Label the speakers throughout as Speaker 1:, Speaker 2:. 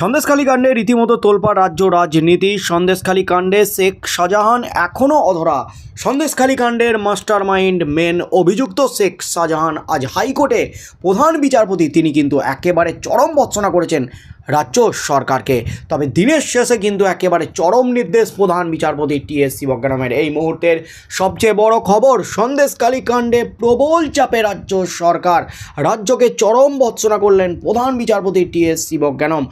Speaker 1: সন্দেশখালী কাণ্ডে রীতিমতো তোলপাড় রাজ্য রাজনীতি। সন্দেশখালী কাণ্ডে শেখ শাহজাহান এখনও অধরা। সন্দেশখালী কাণ্ডের মাস্টার মাইন্ড মেন অভিযুক্ত শেখ শাহজাহান আজ হাইকোর্টে প্রধান বিচারপতি। তিনি কিন্তু একেবারে চরম ভৎসনা করেছেন রাজ্য সরকারকে। তবে দিনের শেষে কিন্তু একেবারে চরম নির্দেশ প্রধান বিচারপতি টি এস শিবজ্ঞানমের। এই মুহূর্তের সবচেয়ে বড় খবর সন্দেশখালী কাণ্ডে প্রবল চাপে রাজ্য সরকার। রাজ্যকে চরম ভৎসনা করলেন প্রধান বিচারপতি টি এস শিবজ্ঞানম।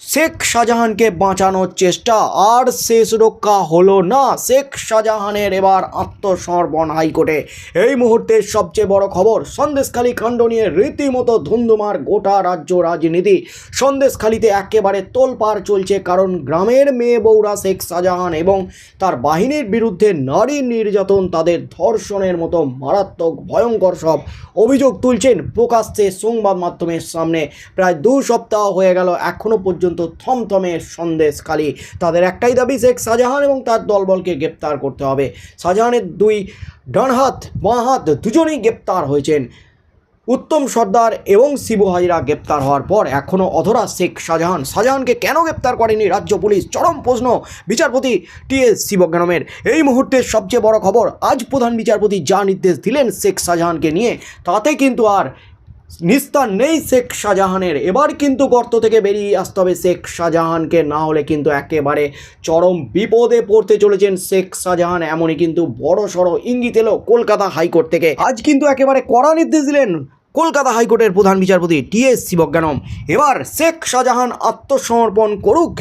Speaker 1: শেখ শাহজাহানকে বাঁচানোর চেষ্টা। আর শেষ রক্ষা হলো না। শেখ শাহজাহানের এবার আত্মসমর্পণ হাইকোর্টে। এই মুহূর্তের সবচেয়ে বড় খবর, সন্দেশখালী কাণ্ড নিয়ে রীতিমতো ধুন্ধুমার গোটা রাজ্য রাজনীতি। সন্দেশখালীতে একেবারে তোলপাড় চলছে কারণ গ্রামের মেয়ে বৌরা শেখ শাহজাহান এবং তার বাহিনীর বিরুদ্ধে নারী নির্যাতন তাদের ধর্ষণের মতো মারাত্মক, ভয়ঙ্কর সব অভিযোগ তুলছেন প্রকাশ্যে সংবাদ মাধ্যমের সামনে। প্রায় দু সপ্তাহ হয়ে গেল এখনও পর্যন্ত থমথমে সন্দেশখালী। তাদের একটাই দাবি, শেখ শাহজাহান এবং তার দলবলকে গ্রেপ্তার করতে হবে। শাহজাহানের দুই ডান হাত বাঁ দুজনেই গ্রেপ্তার হয়েছেন। উত্তম সর্দার এবং শিবু হাজিরা গ্রেপ্তার হওয়ার পর এখনও অধরা শেখ শাহজাহান। শাহজাহানকে কেন গ্রেপ্তার করেনি রাজ্য পুলিশ? চরম প্রশ্ন বিচারপতি টি এস শিবজ্ঞানমের। এই মুহূর্তের সবচেয়ে বড় খবর, আজ প্রধান বিচারপতি যা নির্দেশ দিলেন শেখ শাহজাহানকে নিয়ে, তাতে কিন্তু আর নিস্তার নেই শেখ শাহজাহানের। এবার কিন্তু গর্ত থেকে বেরিয়ে আসতে হবে শেখ শাহজাহানকে। না হলে কিন্তু একেবারে চরম বিপদে পড়তে চলেছেন শেখ শাহজাহান। এমনই কিন্তু বড় সড়ো ইঙ্গিত এলো কলকাতা হাইকোর্ট থেকে। আজ কিন্তু একেবারে কড়া নির্দেশ দিলেন কলকাতা হাইকোর্টের প্রধান বিচারপতি টি এস শিবজ্ঞানম। এবার শেখ শাহজাহান আত্মসমর্পণ করুক।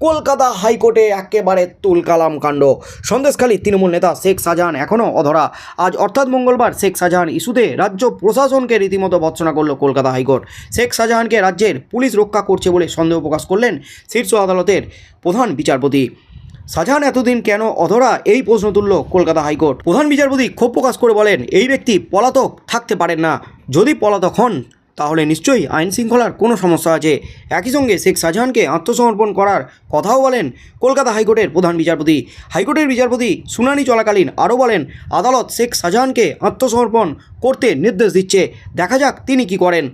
Speaker 1: কলকাতা হাইকোর্টে একেবারে তুলকালাম কাণ্ড। সন্দেশখালী তৃণমূল নেতা শেখ শাহজাহান এখনও অধরা। আজ অর্থাৎ মঙ্গলবার শেখ শাহজাহান ইস্যুতে রাজ্য প্রশাসনকে রীতিমতো ভৎসনা করল কলকাতা হাইকোর্ট। শেখ শাহজাহানকে রাজ্যের পুলিশ রক্ষা করছে বলে সন্দেহ প্রকাশ করলেন শীর্ষ আদালতের প্রধান বিচারপতি। শাহজাহান এতদিন কেন অধরা? এই প্রশ্ন তুলল কলকাতা হাইকোর্ট। প্রধান বিচারপতি ক্ষোভ প্রকাশ করে বলেন, এই ব্যক্তি পলাতক থাকতে পারেন না। যদি পলাতক হন তাহলে নিশ্চয়ই আইন শৃঙ্খলার কোনো সমস্যা আছে। একই সঙ্গে শেখ শাহজাহানকে আত্মসমর্পণ করার কথাও বলেন কলকাতা হাইকোর্টের প্রধান বিচারপতি। হাইকোর্টের বিচারপতি শুনানি চলাকালীন আরও বলেন, আদালত শেখ শাহজাহানকে আত্মসমর্পণ করতে নির্দেশ দিচ্ছে। দেখা যাক তিনি কি করেন।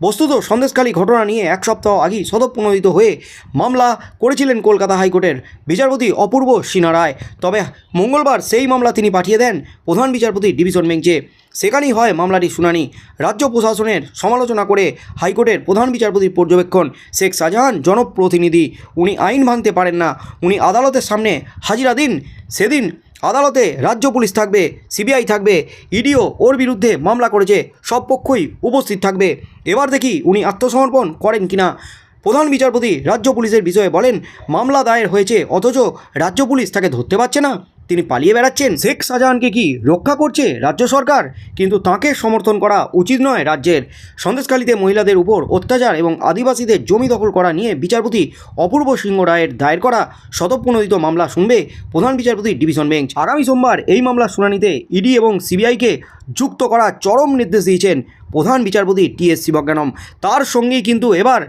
Speaker 1: বস্তুত সন্দেশখালী ঘটনা নিয়ে এক সপ্তাহ আগেই সদপ্রণোদিত হয়ে মামলা করেছিলেন কলকাতা হাইকোর্টের বিচারপতি অপূর্ব সিনহা রায় তবে মঙ্গলবার সেই মামলা তিনি পাঠিয়ে দেন প্রধান বিচারপতি ডিভিশন বেঞ্চে। সেখানেই হয় মামলাটি শুনানি। রাজ্য প্রশাসনের সমালোচনা করে হাইকোর্টের প্রধান বিচারপতির পর্যবেক্ষণ। শেখ শাহজাহান জনপ্রতিনিধি। উনি আইন ভাঙতে পারেন না। উনি আদালতের সামনে হাজিরা দিন। সেদিন আদালতে রাজ্য পুলিশ থাকবে, সিবিআই থাকবে, ইডিও ওর বিরুদ্ধে মামলা করেছে, সব পক্ষই উপস্থিত থাকবে। এবার দেখি উনি আত্মসমর্পণ করেন কিনা। প্রধান বিচারপতি রাজ্য পুলিশের বিষয়ে বলেন, মামলা দায়ের হয়েছে, অথচ রাজ্য পুলিশ তাকে ধরতে পারছে না। তিনি পালিয়ে বেড়াচ্ছেন। শেখ শাহজাহানকে কি রক্ষা করছে রাজ্য সরকার? কিন্তু তাকে সমর্থন করা উচিত নয় রাজ্যের। সন্দেশখালীতে মহিলাদের উপর অত্যাচার এবং আদিবাসীদের জমি দখল করা নিয়ে বিচারপতি অপূর্ব সিংহ রায়ের দায়ের করা শতপ্রণোদিত মামলা শুনবে প্রধান বিচারপতি ডিভিশন বেঞ্চ। আগামী সোমবার এই মামলার শুনানিতে ইডি এবং সিবিআইকে যুক্ত করা চরম নির্দেশ দিয়েছেন প্রধান বিচারপতি টি এস শিবজ্ঞানম। তার সঙ্গেই কিন্তু এবার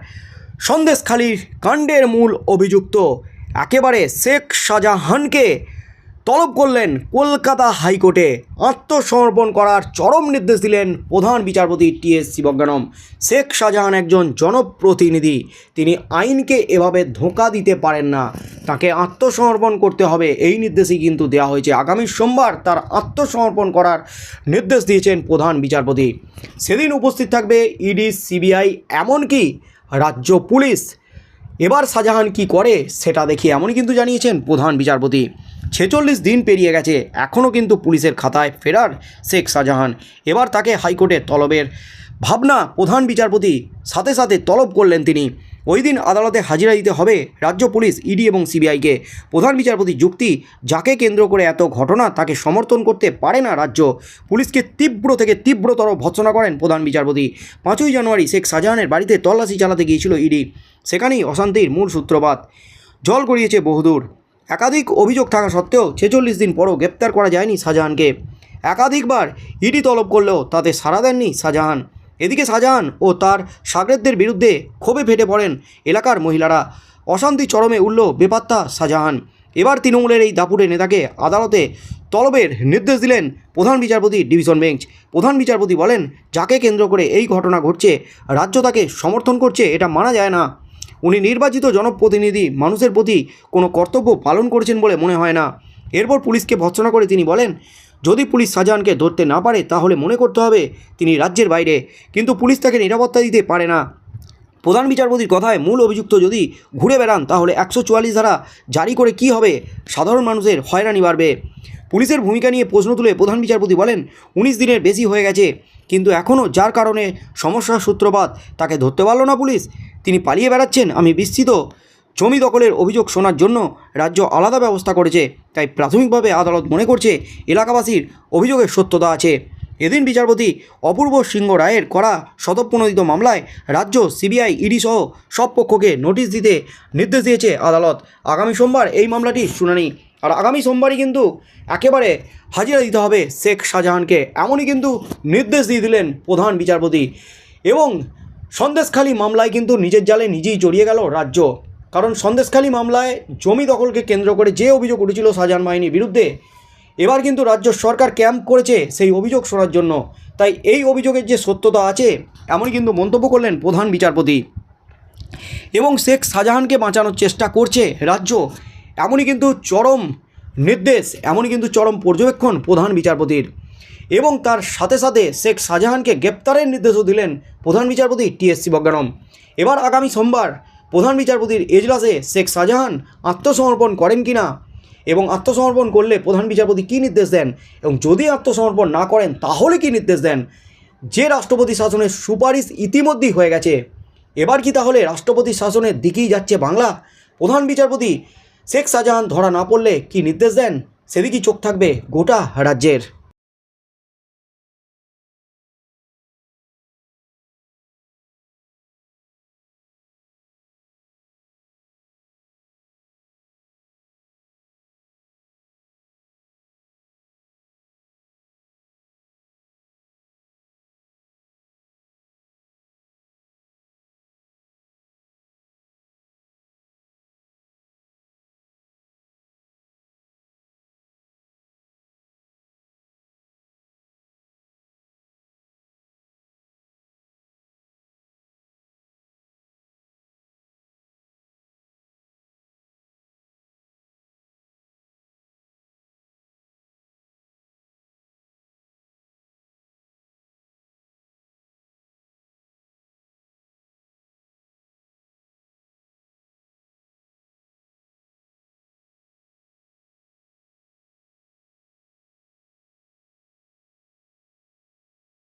Speaker 1: সন্দেশখালীর কাণ্ডের মূল অভিযুক্ত। একেবারে শেখ শাহজাহানকে তলব করলেন কলকাতা হাইকোর্টে। আত্মসমর্পণ করার চরম নির্দেশ দিলেন প্রধান বিচারপতি টি এস শিবজ্ঞানম। শেখ শাহজাহান একজন জনপ্রতিনিধি। তিনি আইনকে এভাবে ধোঁকা দিতে পারেন না। তাকে আত্মসমর্পণ করতে হবে। এই নির্দেশই কিন্তু দেওয়া হয়েছে। আগামী সোমবার তার আত্মসমর্পণ করার নির্দেশ দিয়েছেন প্রধান বিচারপতি। সেদিন উপস্থিত থাকবে ইডি, সিবিআই, এমনকি রাজ্য পুলিশ। এবার শাহজাহান কি করে সেটা দেখি এমনই কিন্তু জানিয়েছেন প্রধান বিচারপতি। ছেচল্লিশ দিন পেরিয়ে গেছে। এখনও কিন্তু পুলিশের খাতায় ফেরার শেখ শাহজাহান। এবার তাকে হাইকোর্টে তলবের ভাবনা প্রধান বিচারপতি সাথে সাথে তলব করলেন তিনি। ওই দিন আদালতে হাজিরা দিতে হবে রাজ্য পুলিশ, ইডি এবং সিবিআইকে। প্রধান বিচারপতি যুক্তি, যাকে কেন্দ্র করে এত ঘটনা তাকে সমর্থন করতে পারে না রাজ্য। পুলিশকে তীব্র থেকে তীব্রতর ভৎসনা করেন প্রধান বিচারপতি। পাঁচই জানুয়ারি শেখ শাহজাহানের বাড়িতে তল্লাশি চালাতে গিয়েছিল ইডি। সেখানেই অশান্তির মূল সূত্রপাত। জল গড়িয়েছে বহুদূর। একাধিক অভিযোগ থাকা সত্ত্বেও ছেচল্লিশ দিন পরও গ্রেপ্তার করা যায়নি শাহজাহানকে। একাধিকবার ইডি তলব করলেও তাতে সাড়া দেননি শাহজাহান। এদিকে শাহজাহান ও তার সাগরেদদের বিরুদ্ধে ক্ষোভে ফেটে পড়েন এলাকার মহিলারা। অশান্তি চরমে উঠল বেপাত্তা শাহজাহান। এবার তৃণমূলের এই দাপুরে নেতাকে আদালতে তলবের নির্দেশ দিলেন প্রধান বিচারপতি ডিভিশন বেঞ্চ। প্রধান বিচারপতি বলেন, যাকে কেন্দ্র করে এই ঘটনা ঘটছে, রাজ্য তাকে সমর্থন করছে, এটা মানা যায় না। উনি নির্বাচিত জনপ্রতিনিধি, মানুষের প্রতি কোনো কর্তব্য পালন করেছেন বলে মনে হয় না। এরপর পুলিশকে ভৎসনা করে তিনি বলেন, যদি পুলিশ শাহজাহানকে ধরতে না পারে, তাহলে মনে করতে হবে তিনি রাজ্যের বাইরে। কিন্তু পুলিশ তাকে নিরাপত্তা দিতে পারে না। প্রধান বিচারপতির কথায় মূল অভিযুক্ত যদি ঘুরে বেড়ান, তাহলে একশো চুয়াল্লিশ ধারা জারি করে কি হবে? সাধারণ মানুষের হয়রানি বাড়বে। পুলিশের ভূমিকা নিয়ে প্রশ্ন তুলে প্রধান বিচারপতি বলেন, উনিশ দিনের বেশি হয়ে গেছে, কিন্তু এখনও যার কারণে সমস্যার সূত্রপাত তাকে ধরতে পারল না পুলিশ। তিনি পালিয়ে বেড়াচ্ছেন, আমি বিস্তৃত জমি দখলের অভিযোগ শোনার জন্য রাজ্য আলাদা ব্যবস্থা করেছে, তাই প্রাথমিকভাবে আদালত মনে করছে, এলাকাবাসীর অভিযোগের সত্যতা আছে। এদিন বিচারপতি অপূর্ব সিংহ রায়ের করা শতপ্রণোদিত মামলায় রাজ্য সিবিআই, ইডি সহ সব পক্ষকে নোটিশ দিতে নির্দেশ দিয়েছে আদালত। আগামী সোমবার এই মামলাটির শুনানি আর আগামী সোমবারই কিন্তু একেবারে হাজিরা দিতে হবে শেখ শাহজাহানকে। এমনই কিন্তু নির্দেশ দিয়ে দিলেন প্রধান বিচারপতি। এবং সন্দেশখালী মামলায় কিন্তু নিজের জালে নিজেই জড়িয়ে গেল রাজ্য। কারণ সন্দেশখালী মামলায় জমি দখলকে কেন্দ্র করে যে অভিযোগ উঠেছিল শাহজাহান বাহিনীর বিরুদ্ধে, এবার কিন্তু রাজ্য সরকার ক্যাম্প করেছে সেই অভিযোগ শোনার জন্য। তাই এই অভিযোগের যে সত্যতা আছে, এমনই কিন্তু মন্তব্য করলেন প্রধান বিচারপতি। এবং শেখ শাহজাহানকে বাঁচানোর চেষ্টা করছে রাজ্য। এমনই কিন্তু চরম নির্দেশ, এমনই কিন্তু চরম পর্যবেক্ষণ প্রধান বিচারপতির। এবং তার সাথে সাথে শেখ শাহজাহানকে গ্রেপ্তারের নির্দেশও দিলেন প্রধান বিচারপতি টিএসসি বজ্ঞানম এবার আগামী সোমবার প্রধান বিচারপতির এজলাসে শেখ শাহজাহান আত্মসমর্পণ করেন কিনা এবং আত্মসমর্পণ করলে প্রধান বিচারপতি কী নির্দেশ দেন এবং যদি আত্মসমর্পণ না করেন তাহলে কী নির্দেশ দেন? যে রাষ্ট্রপতি শাসনের সুপারিশ ইতিমধ্যেই হয়ে গেছে। এবার কি তাহলে রাষ্ট্রপতি শাসনের দিকেই যাচ্ছে বাংলা? প্রধান বিচারপতি শেখ শাহজাহান ধরা না পড়লে কি নির্দেশ দেন? সেদিকেই চোখ থাকবে গোটা রাজ্যের।